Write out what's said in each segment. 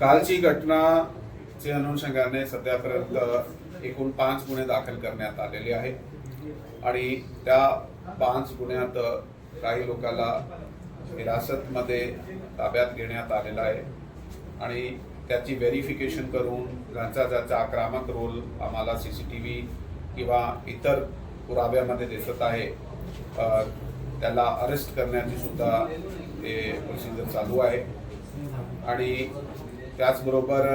कालची घटनाचे अनुषंगाने सध्यापर्यंत एकूण पाच गुन्हे दाखल करण्यात आलेले आहेत. आणि त्या पाच गुन्ह्यात काही लोकांना हिरासतमध्ये ताब्यात घेण्यात आलेला आहे. आणि त्याची व्हेरिफिकेशन करून ज्यांचा ज्याचा आक्रमक रोल आम्हाला सी सी टी व्ही किंवा इतर पुराव्यामध्ये दिसत आहे त्याला अरेस्ट करण्याची सुद्धा ते प्रोसिजर चालू आहे. आणि त्याचबरोबर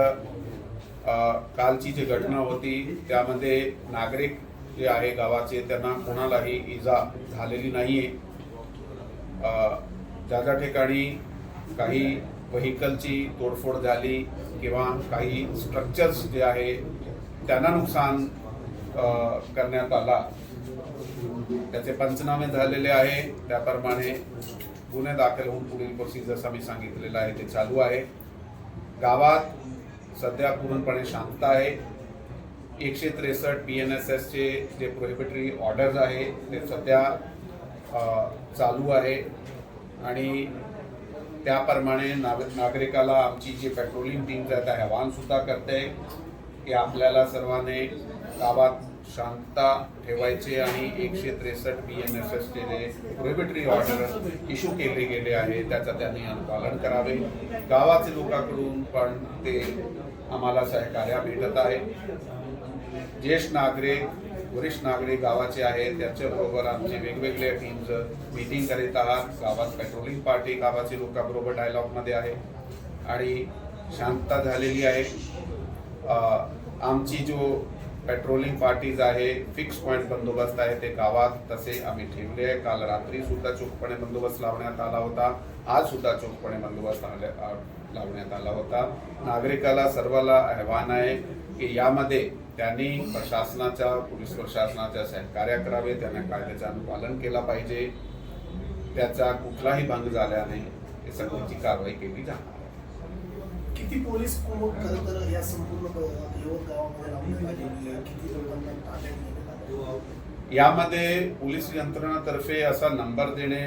कालची जी घटना होती त्यामध्ये नागरिक जे आहे गावाचे त्यांना कोणालाही इजा झालेली नाहीये. आहे ज्या ज्या ठिकाणी काही व्हेकलची तोडफोड झाली किंवा काही स्ट्रक्चर्स जे आहे त्यांना नुकसान करण्यात आला. त्याचे पंचनामे झालेले आहे. त्याप्रमाणे गुन्हे दाखल होऊन पुढील प्रोसिजर्स आम्ही सांगितलेलं आहे ते चालू आहे. गावात सध्या पूर्णपणे शांतता आहे. एकशे त्रेसष्ट बी एन एस एसचे जे प्रोहिबिटरी ऑर्डर्स आहे ते सध्या चालू आहे. आणि त्याप्रमाणे नाग नागरिकाला आमची जी पेट्रोलिंग टीम आहे त्या आवाहनसुद्धा करते की आपल्याला सर्वांनी गावात शांतता ठेवायचे आणि एकशे त्रेसष्ट बी एन एस एसचे जे प्रोहिबिटरी ऑर्डर इश्यू केले गेले आहे त्याचं त्यांनी अनुपालन करावे. गावाचे लोकांकडून पण ते आम्हाला सहकार्य भेटत आहे. ज्येष्ठ नागरिक वरिष्ठ नागरिक गावाचे आहेत त्याच्याबरोबर आमचे वेगवेगळे टीम्स मीटिंग करीत आहात. गावात पेट्रोलिंग पार्टी गावाचे लोकांबरोबर डायलॉगमध्ये आहे. आणि शांतता झालेली आहे. आमची जो पेट्रोलिंग पार्टीज आहे फिक्स पॉईंट बंदोबस्त आहे ते गावात तसे आम्ही ठेवले आहे. काल रात्री सुद्धा चोखपणे बंदोबस्त लावण्यात आला होता. आज सुद्धा चोखपणे बंदोबस्त आ- लावण्यात आला होता. नागरिकाला सर्वाला आव्हान आहे की यामध्ये त्यांनी प्रशासनाच्या पोलीस प्रशासनाच्या सहकार्य करावे त्यांना कायद्याचं अनुपालन केला पाहिजे. त्याचा कुठलाही भंग झाल्याने हे सगळ्यांची कारवाई केली जाणार. किती पोलीस कुमक खरं तर या संपूर्ण यवत गावामध्ये लावण्यात आलेली आहे किती लोकांना ताब्यात घेण्यात आलं? यामध्ये पोलीस यंत्रणातर्फे असा नंबर देणे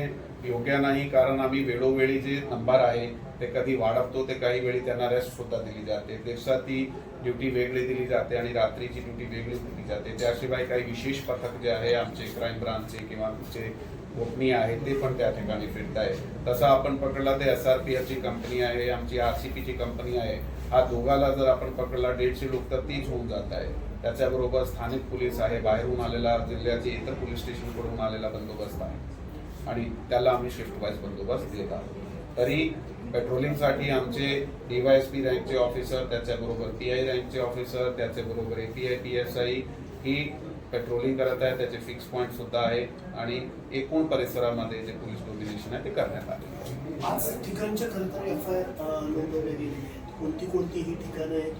योग्य नाही कारण आम्ही वेळोवेळी जे नंबर आहे ते कधी वाढवतो ते काही वेळी त्यांना रेस्ट सुद्धा दिली जाते. दिवसाती ड्युटी वेगळी दिली जाते आणि रात्रीची ड्युटी वेगळी दिली जाते. त्याशिवाय काही विशेष पथक जे आहे आमचे क्राईम ब्रांचचे किंवा आमचे गोपनीय आहे ते पण त्या ठिकाणी फिरत आहे तसं आपण पकडला ते एस आर पी ची कंपनी आहे आमची आर सी ची कंपनी आहे. हा दोघाला जर आपण पकडला दीडशे लोक तर तीच होऊन जात आहे. त्याच्याबरोबर स्थानिक पोलीस आहे बाहेरून आलेला जिल्ह्याचे इतर पोलीस स्टेशनकडून आलेला बंदोबस्त आहे. आणि त्याला आम्ही शिफ्ट वाईज बंदोबस्त देत आहोत. तरी पेट्रोलिंगसाठी आमचे डीवायएसपी रँकचे ऑफिसर त्याच्याबरोबर पी आय रँकचे ऑफिसर त्याच्याबरोबर A P I P S I he patrolling करत आहे त्याचे फिक्स पॉईंट सुद्धा आहे. आणि एकूण परिसरामध्ये जे पोलीस डोमिनेशन आहे ते करण्यात आले. आज ठिकाणच्या खरं तर एफ आय आर नोंदवल्या गेली कोणती कोणती ही ठिकाणं आहेत?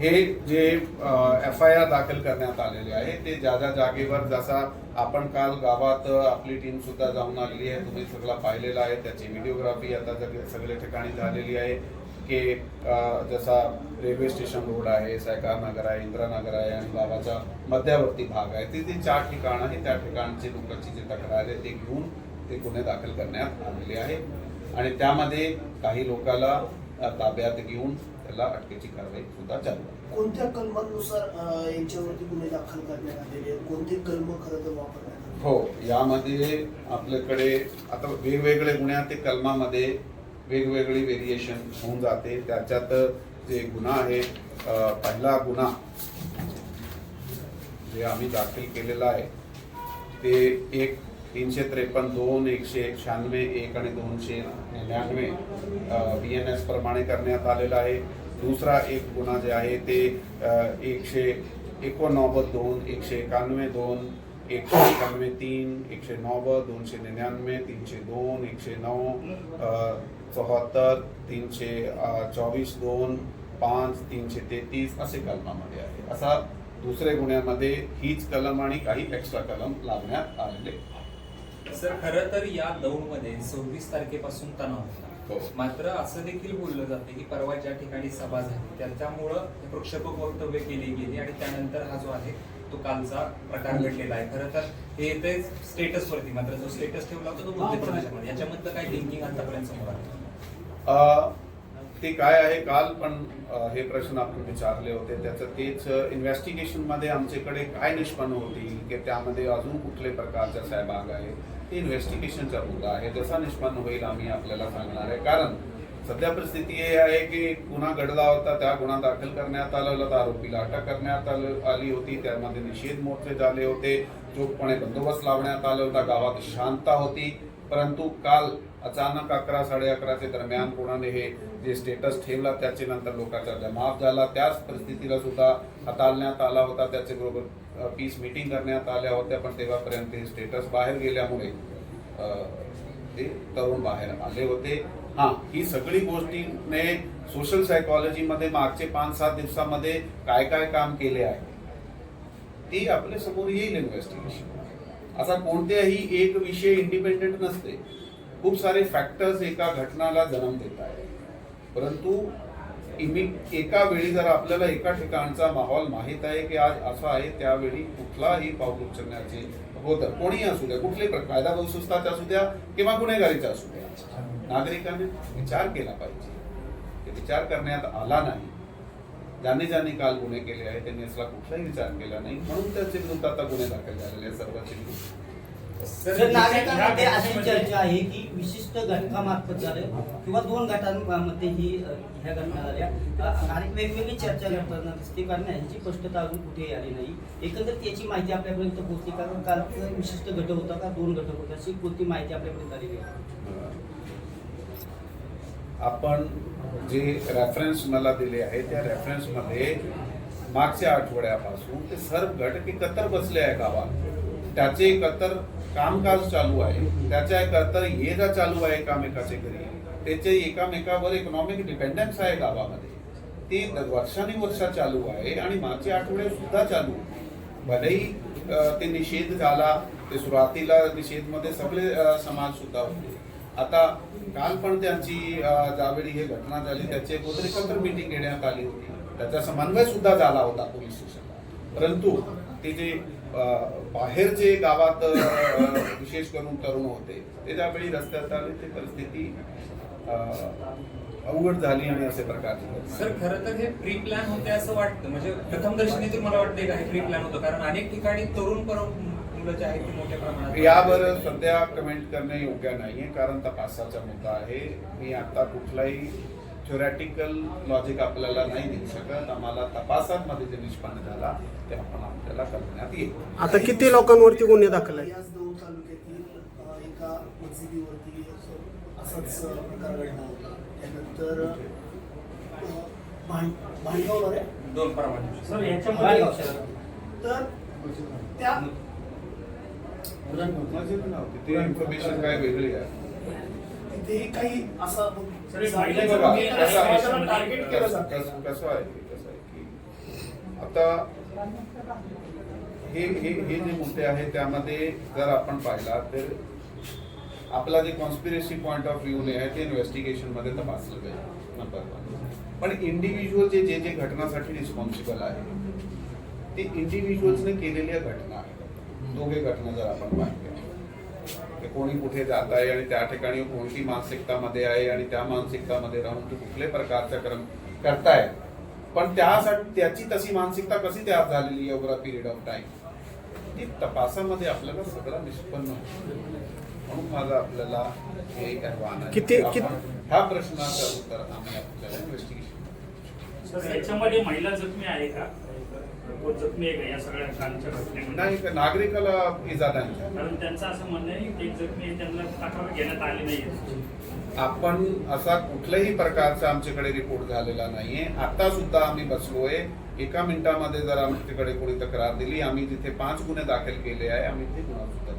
हे जे एफ आय आर दाखल करण्यात आलेले आहे ते ज्या ज्या जागेवर जसा आपण काल गावात आपली टीम सुद्धा जाऊन आलेली आहे तुम्ही सगळा पाहिलेला आहे त्याची व्हिडिओग्राफी आता सगळ्या ठिकाणी झालेली आहे. की जसा रेल्वे स्टेशन रोड आहे सहकार नगर आहे इंदिरानगर आहे आणि गावाचा मध्यावर्ती भाग आहे. ते जे चार ठिकाण आहे त्या ठिकाणचे लोकांची जी तक्रार आहे ते घेऊन ते गुन्हे दाखल करण्यात आलेले आहे. आणि त्यामध्ये काही लोकाला ताब्यात घेऊन त्याला अटकेची कारवाई सुद्धा चालू आहे. कोणत्या कलमांनुसार यांच्यावरती गुन्हे दाखल करण्यात आलेले कोणते कलम खरं तर वापरण्यात? हो यामध्ये आपल्याकडे आता वेगवेगळे गुन्ह्या ते कलमामध्ये वेगवेगळी व्हेरिएशन होऊन जाते. त्याच्यात जे गुन्हा आहे पहिला गुन्हा जे आम्ही दाखल केलेला आहे ते एक तीनशे त्रेपन्न दोन एकशे शहाण्णवे एक आणि दोनशे निन्यानवे बी एन एस प्रमाणे करण्यात आलेला आहे. दुसरा एक गुन्हा जे आहे ते एकशे एकोणनव्वद दोन एकशे एकाण्णवे दोन एकशे एकाण्णवे तीन एकशे नव्वद दोनशे निन्यानवे तीनशे दोन एकशे नऊ चौहत्तर तीनशे चोवीस दोन पाच तीनशे तेहतीस असे कलमामध्ये आहे. असा दुसऱ्या गुन्ह्यामध्ये हीच कलम आणि काही एक्स्ट्रा कलम लावण्यात आलेले सर खरं तर या दौडमध्ये सव्वीस तारखेपासून तणाव हो. होता मात्र असं देखील बोललं जातं की परवा ज्या ठिकाणी सभा झाली त्याच्यामुळं प्रक्षेपक वक्तव्य केली गेली आणि त्यानंतर हा जो आहे तो कालचा प्रकार घडलेला आहे. खरं तर हे ते स्टेटस वरती मात्र जो स्टेटस ठेवला होता तो याच्यामधलं काय थिंकिंग आतापर्यंत समोर आलं? ते काय आहे? काल पण हे प्रश्न आपण विचारले होते. त्याचं तेच इन्व्हेस्टिगेशनमध्ये आमच्याकडे काय निष्पन्न होती की त्यामध्ये अजून कुठले प्रकारचा सहभाग आहे ते इन्व्हेस्टिगेशनचा मुद्दा आहे. जसा निष्पन्न होईल आम्ही आपल्याला सांगणार आहे. कारण सध्या परिस्थिती हे आहे की गुन्हा घडला होता त्या गुन्हा दाखल करण्यात आला होता आरोपीला अटक करण्यात आलं- आली होती. त्यामध्ये निषेध मोर्चे झाले होते. चोखपणे बंदोबस्त लावण्यात आला होता. गावात शांतता होती. परंतु काल अचानक अकरा साडे अकराच्या दरम्यान कोणाने हे जे स्टेटस ठेवला त्याचे नंतर लोकांचा जमाव झाला. त्याच परिस्थितीला सुद्धा हाताळण्यात आला होता. त्याचे बरोबर पीस मीटिंग करण्यात आल्या होत्या पण तेव्हापर्यंत हे स्टेटस बाहेर गेल्यामुळे ते तरुण बाहेर आले होते. हा ही सगळी गोष्टीने सोशल सायकॉलॉजीमध्ये मागचे पाच सात दिवसामध्ये काय काय काम केले आहे ती आपल्यासमोर येईल इन्व्हेस्टिगेशन असा कोणत्याही एक विषय इंडिपेंडेंट नसते. खूप सारे फॅक्टर्स एका घटनाला जन्म देत आहे परंतु इमि एका वेळी जर आपल्याला एका ठिकाणचा माहोल माहीत आहे की आज असा आहे त्यावेळी कुठलाही पाऊल उचलण्याचे होतं. कोणीही असू द्या कुठले कायदा सुस्ताचा असू द्या किंवा गुन्हेगारीचा असू द्या. नागरिकांनी विचार केला पाहिजे. ते विचार करण्यात आला नाही. ज्यांनी ज्यांनी काल गुन्हे केले आहे त्यांनी असला कुठलाही विचार केला नाही. म्हणून त्याचे विरुद्ध आता गुन्हे दाखल झालेले आहेत सर्वांचे विरुद्ध. सर नागरिकांमध्ये अशी चर्चा आहे की विशिष्ट घटकामार्फत झालं किंवा दोन गटांमध्ये ही ह्या घटना झाल्या. अ, आणि वेगवेगळी चर्चा करताना दिसते कारण ह्याची स्पष्टता अजून कुठेही आली नाही. एकंदरीत याची माहिती आपल्यापर्यंत पोहोचली कारण कालचा विशिष्ट घटक होता का? दोन घटक होता. अशी कोणती माहिती आपल्यापर्यंत आलेली आहे? आपण जे रेफरन्स मला दिले आहे त्या रेफरन्समध्ये मागच्या आठवड्यापासून ते सर्व घटक एकत्र बसले आहे गावात. त्याचे एकत्र कामकाज चालू आहे. त्याच्या एकत्र ये जा चालू आहे एकामेकाचे घरी त्याचे एकामेकावर इकॉनॉमिक डिपेंडन्स आहे गावामध्ये. ते वर्षानुवर्ष चालू आहे आणि मागच्या आठवड्यात सुद्धा चालू. भलेही ते निषेध झाला ते सुरुवातीला निषेधमध्ये सगळे समाज सुद्धा होते. आता काल पण त्यांची ज्यावेळी ही घटना झाली त्याची एकत्र मिटिंग घेण्यात आली होती. त्याचा समन्वय सुद्धा झाला होता पोलीस स्टेशनला. परंतु ते जे बाहेर जे गावात विशेष करून तरुण होते ते ज्यावेळी रस्त्यात आले ते परिस्थिती अवघड झाली आणि असे प्रकारची घटना सर. खरं तर हे प्री प्लॅन होते असं वाटतं. म्हणजे प्रथम दर्शनीतून मला वाटतं का हे प्री प्लॅन होतं? कारण अनेक ठिकाणी तरुण पर मुलं जे आहेत ते मोठ्या प्रमाणात यावर सध्या कमेंट करणे योग्य नाहीये कारण तपासाचा मुद्दा आहे. मी आता कुठलाही थ्योरॅटिकल लॉजिक आपल्याला नाही देऊ शकत. आम्हाला तपासामध्ये जे निष्पन्न झाला ते आपण आपल्याला कळण्यात येईल. आता किती लोकांवरती गुन्हे दाखल याच दौंड तालुक्यातील अ, एका मस्जिदीवरती असं- असाच अ, प्रकार घडला होता. त्यानंतर अ, भांड भांडगावला रे दोन सर याच्यामध्ये. तर त्या ते इन्फॉर्मेशन काय वेगळी आहे? तिथेही काही असा सर, एक जातीय महिला बघा, जमातीला कसं- समाजाला टार्गेट केलं कसं जातं. कसं- कसं आहे कसं आहे की आता हे हे हे जे मुद्दे आहेत त्यामध्ये जर आपण पाहिला तर आपला जे कॉन्स्पिरेसी पॉईंट ऑफ व्ह्यूने आहे ते इन्व्हेस्टिगेशनमध्ये तपासलं पाहिजे नंबर वन पण इंडिव्हिज्युअल जे जे जे घटनासाठी रिस्पॉन्सिबल आहे ते इंडिव्हिज्युअल्सने केलेल्या घटना आहेत. दोघे घटना जर आपण पाहिल्या ते कोणी कुठे जात आहे आणि त्या ठिकाणी कोणती मानसिकतामध्ये आहे आणि त्या मानसिकतामध्ये राहून ते कुठल्या प्रकारचा क्रम करताय पण त्यासाठी त्याची तशी मानसिकता कशी तयार झालेली over a period of time ती तपासामध्ये आपल्याला सगळं निष्पन्न होतं. म्हणून माझं आपल्याला हे एक आव्हान आहे? ह्या प्रश्नाचं उत्तर आम्ही आपल्याला इन्व्हेस्टिगेशन सर याच्यामध्ये महिला जखमी आहे का? नाही नागरिकाला इजा नाही. झाली. कारण त्यांचं असं म्हणणं आहे की जखमी त्यांना तक्रार घेण्यात आली नाही. आपण असा कुठल्याही प्रकारचा आमच्याकडे रिपोर्ट झालेला नाहीये. आता सुद्धा आम्ही बसलोय. एका मिनिटामध्ये जर आमच्याकडे कोणी तक्रार दिली आम्ही जिथे पाच गुन्हे दाखल केले आहे आम्ही ते गुन्हा सुद्धा.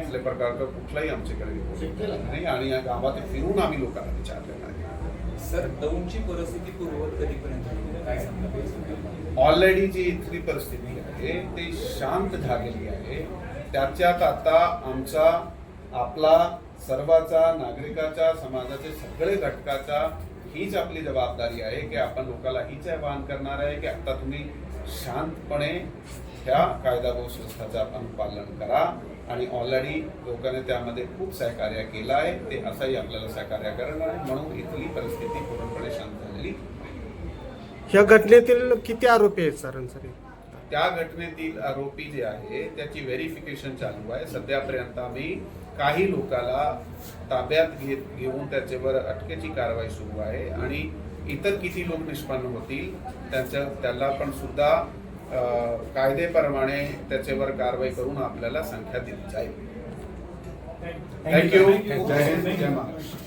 असल्या प्रकारचा कुठलाही आमच्याकडे रिपोर्ट नाही आणि या गावात फिरून आम्ही लोकांना विचारलेलं आहे सर दौंडची परिस्थिती पूर्ववत कधीपर्यंत होईल? काय सांगता? ऑलरेडी जी इथली परिस्थिती आहे ती शांत झालेली आहे. त्याच्यात आता आमचा आपला सर्वाचा नागरिकाच्या समाजाचे सगळे घटकाचा हीच आपली जबाबदारी आहे की आपण लोकांना हीच आवाहन करणार आहे की आता तुम्ही शांतपणे ह्या कायदा व सुव्यवस्थेचं आपण पालन करा. आणि ऑलरेडी लोकांनी त्यामध्ये खूप सहकार्य केलं आहे. ते असंही आपल्याला सहकार्य करणार आहे. म्हणून इथली परिस्थिती पूर्णपणे शांत झालेली ह्या घटनेतील किती आरोपी आहेत सरांसरी त्या घटनेतील आरोपी जे आहे त्याची व्हेरिफिकेशन चालू आहे. सध्यापर्यंत आम्ही काही लोकाला ताब्यात घेत घेऊन त्याच्यावर अटकेची कारवाई सुरू आहे आणि इतर किती लोक निष्पन्न होतील त्यांच्या त्याला पण सुद्धा कायदेप्रमाणे त्याच्यावर कारवाई करून आपल्याला संख्या दिली जाईल. थँक्यू जय हिंद जय महाराष्ट्र